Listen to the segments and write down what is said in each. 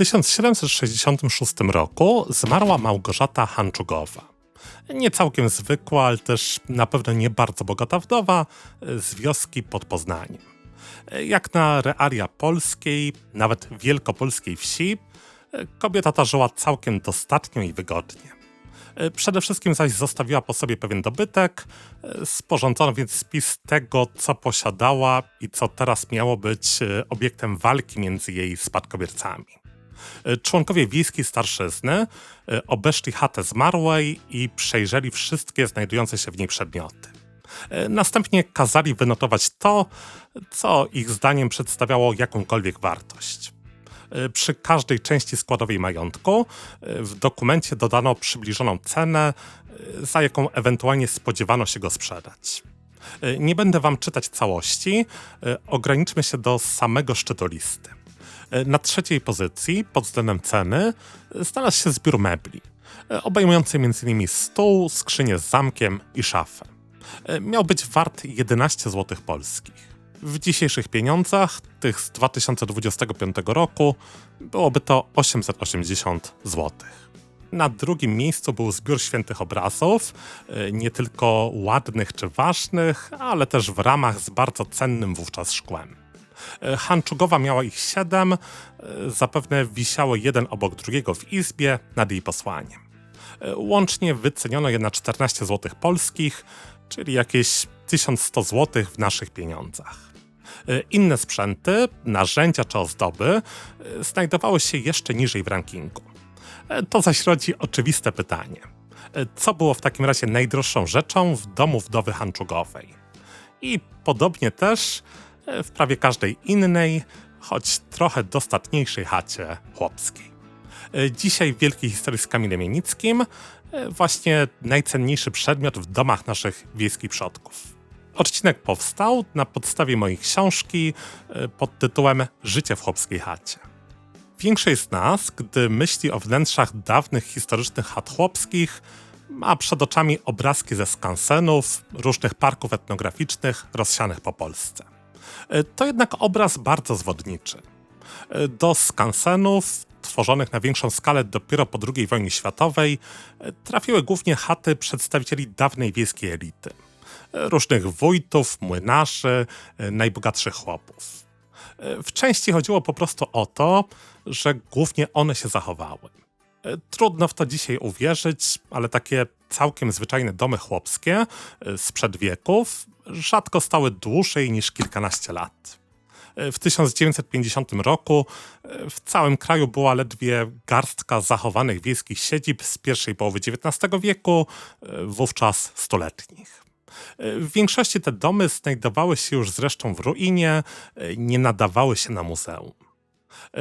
1766 roku zmarła Małgorzata Hanczugowa. Nie całkiem zwykła, ale też na pewno nie bardzo bogata wdowa z wioski pod Poznaniem. Jak na realia polskiej, nawet wielkopolskiej wsi, kobieta ta żyła całkiem dostatnio i wygodnie. Przede wszystkim zaś zostawiła po sobie pewien dobytek, sporządzono więc spis tego, co posiadała i co teraz miało być obiektem walki między jej spadkobiercami. Członkowie wiejskiej starszyzny e, obeszli chatę zmarłej i przejrzeli wszystkie znajdujące się w niej przedmioty. E, następnie kazali wynotować to, co ich zdaniem przedstawiało jakąkolwiek wartość. E, przy każdej części składowej majątku w dokumencie dodano przybliżoną cenę, za jaką ewentualnie spodziewano się go sprzedać. Nie będę wam czytać całości, ograniczmy się do samego szczytu listy. Na trzeciej pozycji pod względem ceny znalazł się zbiór mebli, obejmujący m.in. stół, skrzynię z zamkiem i szafę. Miał być wart 11 zł polskich. W dzisiejszych pieniądzach, tych z 2025 roku, byłoby to 880 zł. Na drugim miejscu był zbiór świętych obrazów, nie tylko ładnych czy ważnych, ale też w ramach z bardzo cennym wówczas szkłem. E, Hanczugowa miała ich siedem, e, zapewne wisiały jeden obok drugiego w izbie nad jej posłaniem. E, łącznie wyceniono je na 14 zł polskich, czyli jakieś 1100 zł w naszych pieniądzach. Inne sprzęty, narzędzia czy ozdoby znajdowały się jeszcze niżej w rankingu. To zaś rodzi oczywiste pytanie. Co było w takim razie najdroższą rzeczą w domu wdowy Hanczugowej? I podobnie też w prawie każdej innej, choć trochę dostatniejszej chacie chłopskiej. E, dzisiaj w wielkiej historii z Kamilem Janickim e, właśnie najcenniejszy przedmiot w domach naszych wiejskich przodków. Odcinek powstał na podstawie mojej książki e, pod tytułem Życie w chłopskiej chacie. Większość z nas, gdy myśli o wnętrzach dawnych historycznych chat chłopskich, ma przed oczami obrazki ze skansenów, różnych parków etnograficznych rozsianych po Polsce. E, to jednak obraz bardzo zwodniczy. E, do skansenów, tworzonych na większą skalę dopiero po II wojnie światowej, e, trafiły głównie chaty przedstawicieli dawnej wiejskiej elity. Różnych wójtów, młynarzy, najbogatszych chłopów. W części chodziło po prostu o to, że głównie one się zachowały. Trudno w to dzisiaj uwierzyć, ale takie całkiem zwyczajne domy chłopskie sprzed wieków rzadko stały dłużej niż kilkanaście lat. W 1950 roku w całym kraju była ledwie garstka zachowanych wiejskich siedzib z pierwszej połowy XIX wieku, wówczas stuletnich. W większości te domy znajdowały się już zresztą w ruinie, nie nadawały się na muzeum.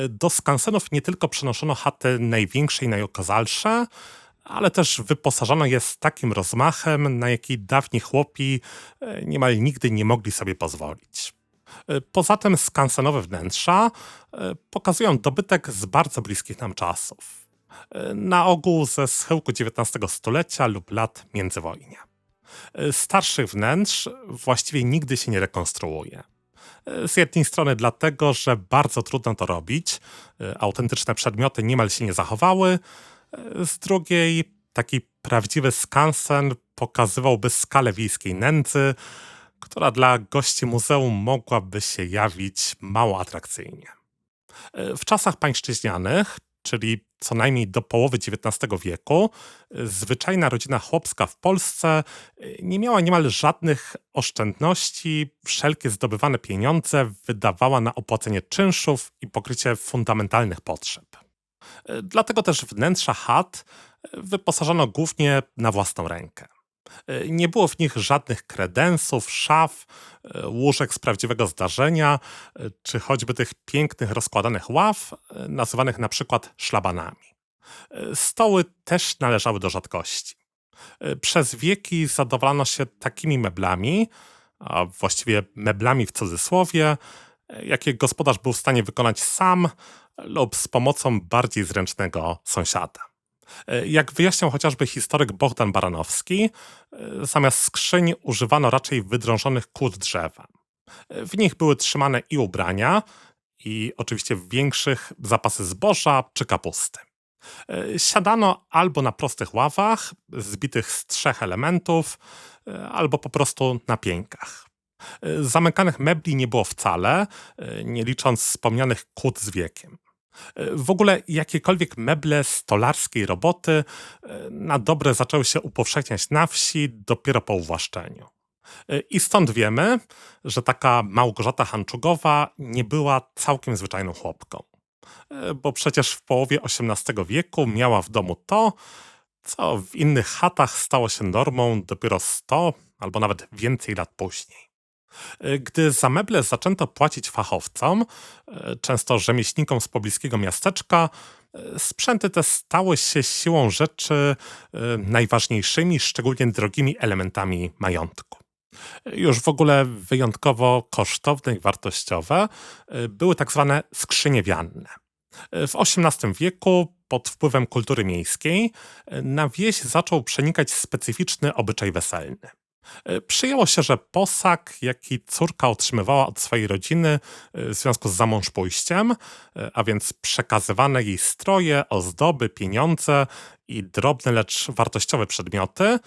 Do skansenów nie tylko przenoszono chaty największe i najokazalsze, ale też wyposażono je z takim rozmachem, na jaki dawni chłopi e, niemal nigdy nie mogli sobie pozwolić. E, poza tym skansenowe wnętrza e, pokazują dobytek z bardzo bliskich nam czasów. Na ogół ze schyłku XIX stulecia lub lat międzywojnia. Starszych wnętrz właściwie nigdy się nie rekonstruuje. Z jednej strony dlatego, że bardzo trudno to robić, autentyczne przedmioty niemal się nie zachowały, z drugiej taki prawdziwy skansen pokazywałby skalę wiejskiej nędzy, która dla gości muzeum mogłaby się jawić mało atrakcyjnie. W czasach pańszczyźnianych, czyli co najmniej do połowy XIX wieku, zwyczajna rodzina chłopska w Polsce nie miała niemal żadnych oszczędności, wszelkie zdobywane pieniądze wydawała na opłacenie czynszów i pokrycie fundamentalnych potrzeb. Dlatego też wnętrza chat wyposażono głównie na własną rękę. Nie było w nich żadnych kredensów, szaf, łóżek z prawdziwego zdarzenia, czy choćby tych pięknych rozkładanych ław, nazywanych na przykład szlabanami. Stoły też należały do rzadkości. Przez wieki zadowalano się takimi meblami, a właściwie meblami w cudzysłowie, jakie gospodarz był w stanie wykonać sam lub z pomocą bardziej zręcznego sąsiada. E, jak wyjaśniał chociażby historyk Bogdan Baranowski, e, zamiast skrzyń używano raczej wydrążonych kłód drzewa. E, w nich były trzymane i ubrania, i oczywiście w większych zapasy zboża czy kapusty. Siadano albo na prostych ławach, zbitych z trzech elementów, albo po prostu na pieńkach. E, zamykanych mebli nie było wcale, nie licząc wspomnianych kłód z wiekiem. W ogóle jakiekolwiek meble stolarskiej roboty na dobre zaczęły się upowszechniać na wsi dopiero po uwłaszczeniu. I stąd wiemy, że taka Małgorzata Hanczugowa nie była całkiem zwyczajną chłopką. E, bo przecież w połowie XVIII wieku miała w domu to, co w innych chatach stało się normą dopiero 100 albo nawet więcej lat później. E, gdy za meble zaczęto płacić fachowcom, e, często rzemieślnikom z pobliskiego miasteczka, sprzęty te stały się siłą rzeczy najważniejszymi, szczególnie drogimi elementami majątku. Już w ogóle wyjątkowo kosztowne i wartościowe były tak zwane skrzynie wianne. W XVIII wieku, pod wpływem kultury miejskiej, na wieś zaczął przenikać specyficzny obyczaj weselny. Przyjęło się, że posag, jaki córka otrzymywała od swojej rodziny w związku z zamążpójściem, a więc przekazywane jej stroje, ozdoby, pieniądze i drobne, lecz wartościowe przedmioty,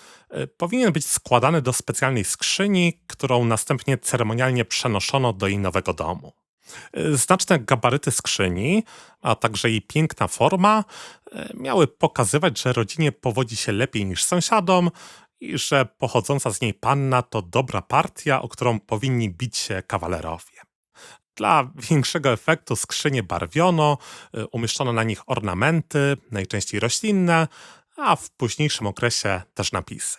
powinien być składany do specjalnej skrzyni, którą następnie ceremonialnie przenoszono do jej nowego domu. Znaczne gabaryty skrzyni, a także jej piękna forma e, miały pokazywać, że rodzinie powodzi się lepiej niż sąsiadom i że pochodząca z niej panna to dobra partia, o którą powinni bić się kawalerowie. Dla większego efektu skrzynie barwiono, e, umieszczono na nich ornamenty, najczęściej roślinne, a w późniejszym okresie też napisy.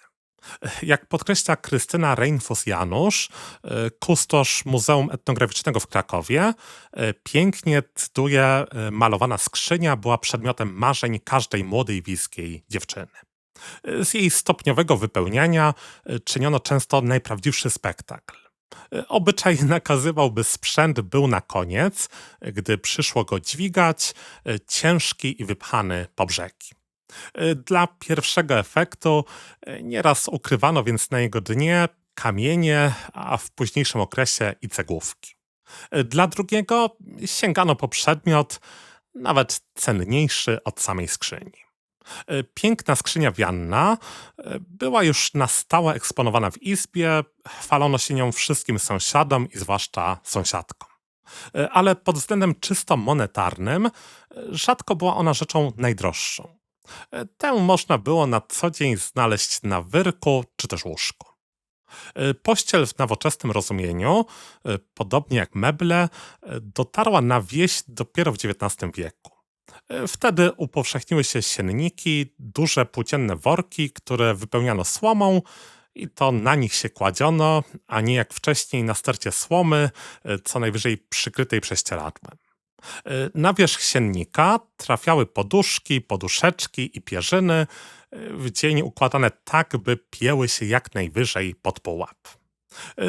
Jak podkreśla Krystyna Reinfus-Janusz, e, kustosz Muzeum Etnograficznego w Krakowie, e, pięknie cytuje, e, malowana skrzynia była przedmiotem marzeń każdej młodej wiejskiej dziewczyny. Z jej stopniowego wypełniania czyniono często najprawdziwszy spektakl. Obyczaj nakazywał, by sprzęt był na koniec, gdy przyszło go dźwigać, ciężki i wypchany po brzegi. E, dla pierwszego efektu e, nieraz ukrywano więc na jego dnie kamienie, a w późniejszym okresie i cegłówki. E, dla drugiego sięgano po przedmiot nawet cenniejszy od samej skrzyni. Piękna skrzynia wianna była już na stałe eksponowana w izbie, chwalono się nią wszystkim sąsiadom i zwłaszcza sąsiadkom. Ale pod względem czysto monetarnym rzadko była ona rzeczą najdroższą. E, tę można było na co dzień znaleźć na wyrku czy też łóżku. E, pościel w nowoczesnym rozumieniu, e, podobnie jak meble, dotarła na wieś dopiero w XIX wieku. Wtedy upowszechniły się sienniki, duże płócienne worki, które wypełniano słomą i to na nich się kładziono, a nie jak wcześniej na stercie słomy, co najwyżej przykrytej prześcieradłem. Na wierzch siennika trafiały poduszki, poduszeczki i pierzyny, y, w dzień układane tak, by pieły się jak najwyżej pod połap.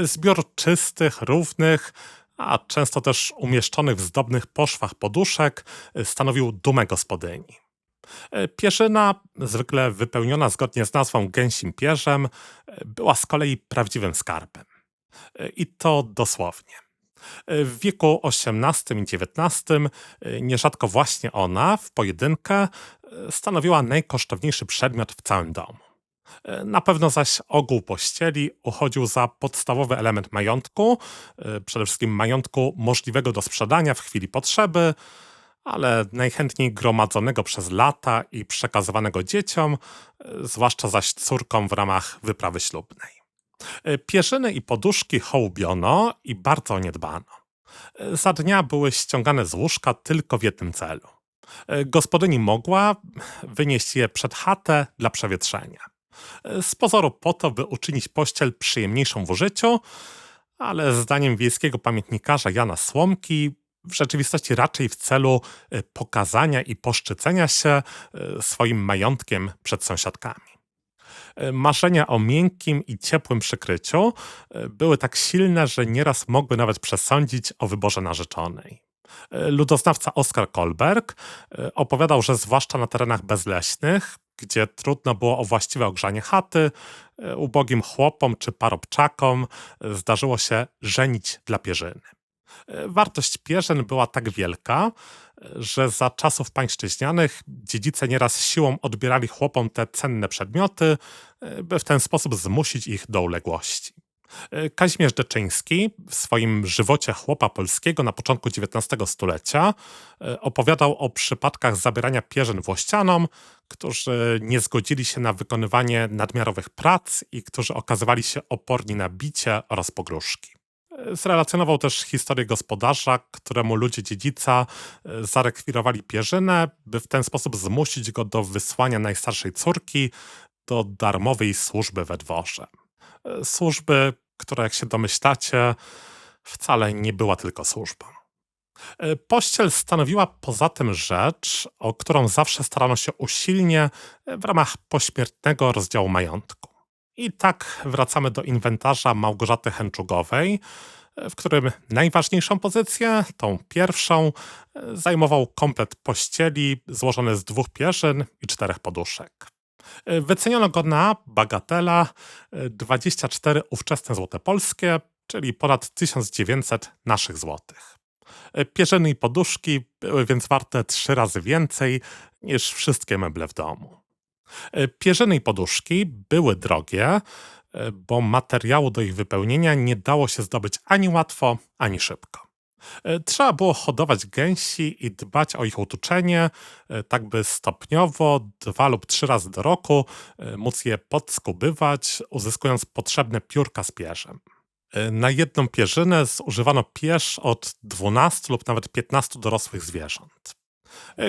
Zbiór czystych, równych, a często też umieszczonych w zdobnych poszwach poduszek stanowił dumę gospodyni. Pierzyna, zwykle wypełniona zgodnie z nazwą gęsim pierzem, była z kolei prawdziwym skarbem. I to dosłownie. W wieku XVIII i XIX nierzadko właśnie ona w pojedynkę stanowiła najkosztowniejszy przedmiot w całym domu. E, na pewno zaś ogół pościeli uchodził za podstawowy element majątku, przede wszystkim majątku możliwego do sprzedania w chwili potrzeby, ale najchętniej gromadzonego przez lata i przekazywanego dzieciom, zwłaszcza zaś córkom w ramach wyprawy ślubnej. E, pierzyny i poduszki hołbiono i bardzo niedbano. E, za dnia były ściągane z łóżka tylko w jednym celu. E, gospodyni mogła wynieść je przed chatę dla przewietrzenia. Z pozoru po to, by uczynić pościel przyjemniejszą w użyciu, ale zdaniem wiejskiego pamiętnikarza Jana Słomki w rzeczywistości raczej w celu pokazania i poszczycenia się swoim majątkiem przed sąsiadkami. E, marzenia o miękkim i ciepłym przykryciu e, były tak silne, że nieraz mogły nawet przesądzić o wyborze narzeczonej. E, ludoznawca Oskar Kolberg opowiadał, że zwłaszcza na terenach bezleśnych, gdzie trudno było o właściwe ogrzanie chaty, ubogim chłopom czy parobczakom zdarzyło się żenić dla pierzyny. E, Wartość pierzyn była tak wielka, e, że za czasów pańszczyźnianych dziedzice nieraz siłą odbierali chłopom te cenne przedmioty, e, by w ten sposób zmusić ich do uległości. E, Kazimierz Deczyński w swoim żywocie chłopa polskiego na początku XIX stulecia e, opowiadał o przypadkach zabierania pierzyn włościanom, którzy nie zgodzili się na wykonywanie nadmiarowych prac i którzy okazywali się oporni na bicie oraz pogróżki. E, Zrelacjonował też historię gospodarza, któremu ludzie dziedzica zarekwirowali pierzynę, by w ten sposób zmusić go do wysłania najstarszej córki do darmowej służby we dworze. Służby, która, jak się domyślacie, wcale nie była tylko służbą. E, Pościel stanowiła poza tym rzecz, o którą zawsze starano się usilnie e, w ramach pośmiertnego rozdziału majątku. I tak wracamy do inwentarza Małgorzaty Hęczugowej, e, w którym najważniejszą pozycję, tą pierwszą, zajmował komplet pościeli złożony z dwóch pierzyn i czterech poduszek. E, Wyceniono go na bagatela e, 24 ówczesne złote polskie, czyli ponad 1900 naszych złotych. E, Pierzyny i poduszki były więc warte trzy razy więcej niż wszystkie meble w domu. E, Pierzyny i poduszki były drogie, e, bo materiału do ich wypełnienia nie dało się zdobyć ani łatwo, ani szybko. E, Trzeba było hodować gęsi i dbać o ich utuczenie, e, tak by stopniowo, dwa lub trzy razy do roku, e, móc je podskubywać, uzyskując potrzebne piórka z pierzem. Na jedną pierzynę zużywano pierz od 12 lub nawet 15 dorosłych zwierząt.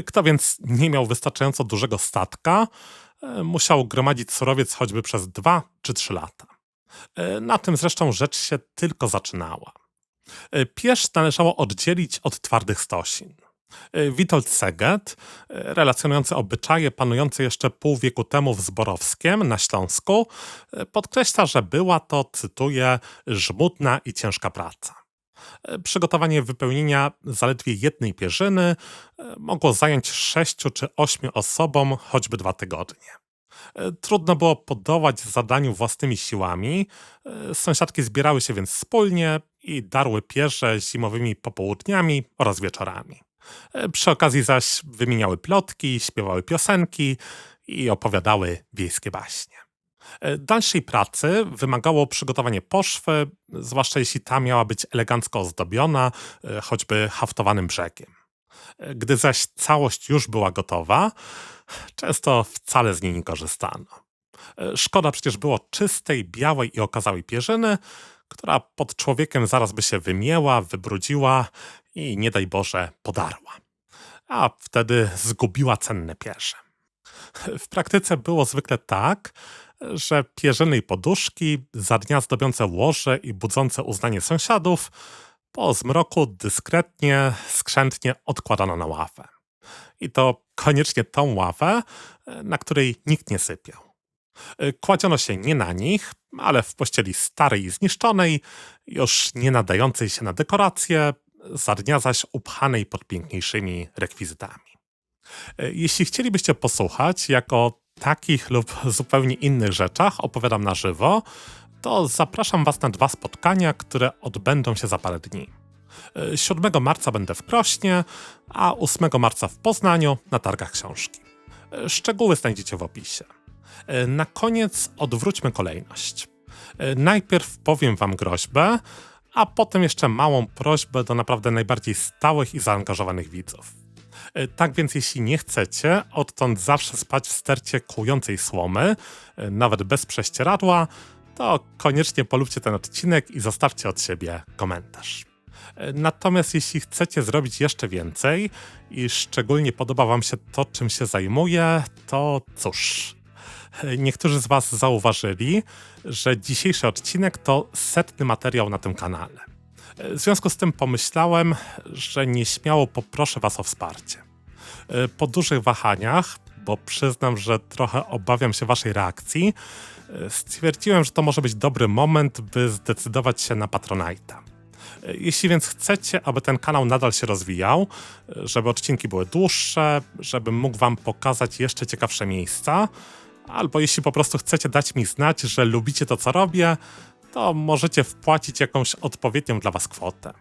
Kto więc nie miał wystarczająco dużego statka, musiał gromadzić surowiec choćby przez 2 czy 3 lata. Na tym zresztą rzecz się tylko zaczynała. E, Pierz należało oddzielić od twardych stosin. E, Witold Seget, e, relacjonujący obyczaje panujące jeszcze pół wieku temu w Zborowskiem na Śląsku, podkreśla, że była to, cytuję, żmudna i ciężka praca. Przygotowanie wypełnienia zaledwie jednej pierzyny mogło zająć sześciu czy ośmiu osobom choćby dwa tygodnie. E, Trudno było podołać zadaniu własnymi siłami. E, Sąsiadki zbierały się więc wspólnie i darły pierze zimowymi popołudniami oraz wieczorami. E, Przy okazji zaś wymieniały plotki, śpiewały piosenki i opowiadały wiejskie baśnie. Dalszej pracy wymagało przygotowanie poszwy, zwłaszcza jeśli ta miała być elegancko ozdobiona, choćby haftowanym brzegiem. Gdy zaś całość już była gotowa, często wcale z niej nie korzystano. E, Szkoda przecież było czystej, białej i okazałej pierzyny, która pod człowiekiem zaraz by się wymięła, wybrudziła i nie daj Boże podarła. A wtedy zgubiła cenne pierze. W praktyce było zwykle tak, że pierzyny i poduszki, za dnia zdobiące łoże i budzące uznanie sąsiadów, po zmroku dyskretnie, skrzętnie odkładano na ławę. I to koniecznie tą ławę, e, na której nikt nie sypiał. E, Kładziono się nie na nich, ale w pościeli starej i zniszczonej, już nie nadającej się na dekoracje, za dnia zaś upchanej pod piękniejszymi rekwizytami. E, Jeśli chcielibyście posłuchać, jak o takich lub zupełnie innych rzeczach opowiadam na żywo, to zapraszam Was na dwa spotkania, które odbędą się za parę dni. E, 7 marca będę w Krośnie, a 8 marca w Poznaniu na targach książki. E, Szczegóły znajdziecie w opisie. E, Na koniec odwróćmy kolejność. E, Najpierw powiem Wam groźbę, a potem jeszcze małą prośbę do naprawdę najbardziej stałych i zaangażowanych widzów. E, Tak więc, jeśli nie chcecie odtąd zawsze spać w stercie kłującej słomy, e, nawet bez prześcieradła, to koniecznie polubcie ten odcinek i zostawcie od siebie komentarz. Natomiast jeśli chcecie zrobić jeszcze więcej i szczególnie podoba Wam się to, czym się zajmuję, to cóż. Niektórzy z Was zauważyli, że dzisiejszy odcinek to setny materiał na tym kanale. W związku z tym pomyślałem, że nieśmiało poproszę Was o wsparcie. Po dużych wahaniach, bo przyznam, że trochę obawiam się Waszej reakcji, stwierdziłem, że to może być dobry moment, by zdecydować się na Patronite'a. Jeśli więc chcecie, aby ten kanał nadal się rozwijał, żeby odcinki były dłuższe, żebym mógł Wam pokazać jeszcze ciekawsze miejsca, albo jeśli po prostu chcecie dać mi znać, że lubicie to, co robię, to możecie wpłacić jakąś odpowiednią dla Was kwotę.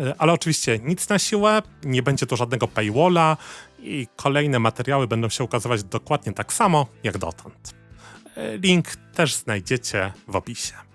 E, Ale oczywiście nic na siłę, nie będzie tu żadnego paywalla i kolejne materiały będą się ukazywać dokładnie tak samo jak dotąd. E, Link też znajdziecie w opisie.